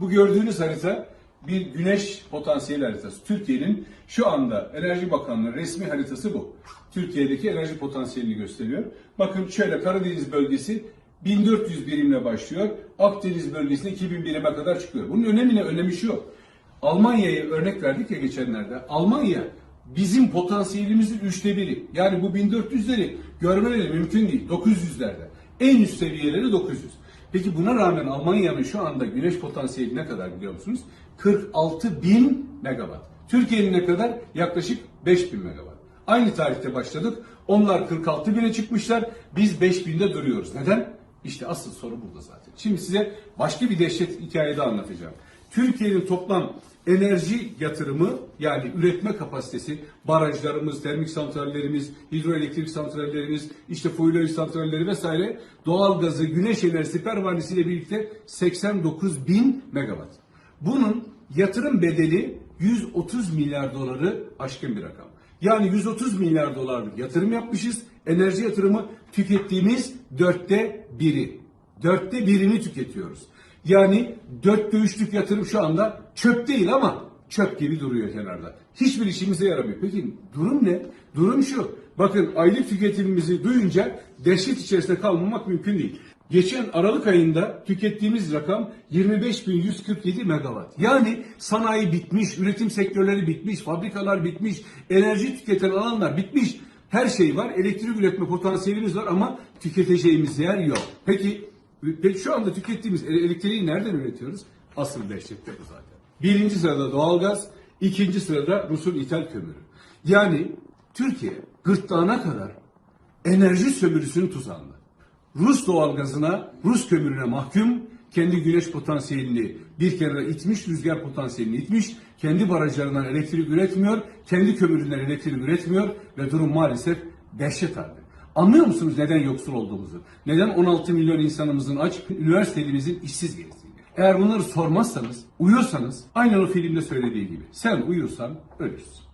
Bu gördüğünüz harita bir güneş potansiyeli haritası. Türkiye'nin şu anda Enerji Bakanlığı resmi haritası bu. Türkiye'deki enerji potansiyelini gösteriyor. Bakın şöyle Karadeniz bölgesi 1400 birimle başlıyor. Akdeniz bölgesine 2000 birime kadar çıkıyor. Bunun önemi ne? Önemi şu. Almanya'ya örnek verdik ya geçenlerde. Almanya bizim potansiyelimizin üçte biri. Yani bu 1400'leri görmeleri mümkün değil. 900'lerde. En üst seviyeleri 900. Peki buna rağmen Almanya'nın şu anda güneş potansiyeli ne kadar biliyor musunuz? 46 bin megawatt. Türkiye'nin ne kadar? Yaklaşık 5 bin megawatt. Aynı tarihte başladık. Onlar 46 bine çıkmışlar. Biz 5 binde duruyoruz. Neden? İşte asıl soru burada zaten. Şimdi size başka bir dehşet hikaye daha anlatacağım. Türkiye'nin toplam enerji yatırımı yani üretme kapasitesi, barajlarımız, termik santrallerimiz, hidroelektrik santrallerimiz, işte fuelöz santralleri vesaire doğalgazı, güneş enerjisi pervanesiyle birlikte 89 bin megawatt. Bunun yatırım bedeli 130 milyar doları aşkın bir rakam. Yani 130 milyar dolarlık yatırım yapmışız. Enerji yatırımı tükettiğimiz dörtte biri. Dörtte birini tüketiyoruz. Yani dörtte üçlük yatırım şu anda çöp değil ama çöp gibi duruyor kenarda. Hiçbir işimize yaramıyor. Peki durum ne? Durum şu. Bakın aylık tüketimimizi duyunca dehşet içerisinde kalmamak mümkün değil. Geçen Aralık ayında tükettiğimiz rakam 25.147 megawatt. Yani sanayi bitmiş, üretim sektörleri bitmiş, fabrikalar bitmiş, enerji tüketen alanlar bitmiş. Her şey var. Elektrik üretme potansiyelimiz var ama tüketeceğimiz yer yok. Peki, peki şu anda tükettiğimiz ele- elektriği nereden üretiyoruz? Asıl dehşet de bu zaten. Birinci sırada doğalgaz, ikinci sırada Rus'un ithal kömürü. Yani Türkiye gırtlağına kadar enerji sömürüsünün tuzağında. Rus doğalgazına, Rus kömürüne mahkum, kendi güneş potansiyelini bir kenara itmiş, rüzgar potansiyelini itmiş, kendi barajlarından elektrik üretmiyor, kendi kömüründen elektrik üretmiyor ve durum maalesef dehşet halde. Anlıyor musunuz neden yoksul olduğumuzu? Neden 16 milyon insanımızın aç, üniversitelerimizin işsiz geldiğini? Eğer bunları sormazsanız, uyursanız, aynen o filmde söylediği gibi, sen uyursan ölürsün.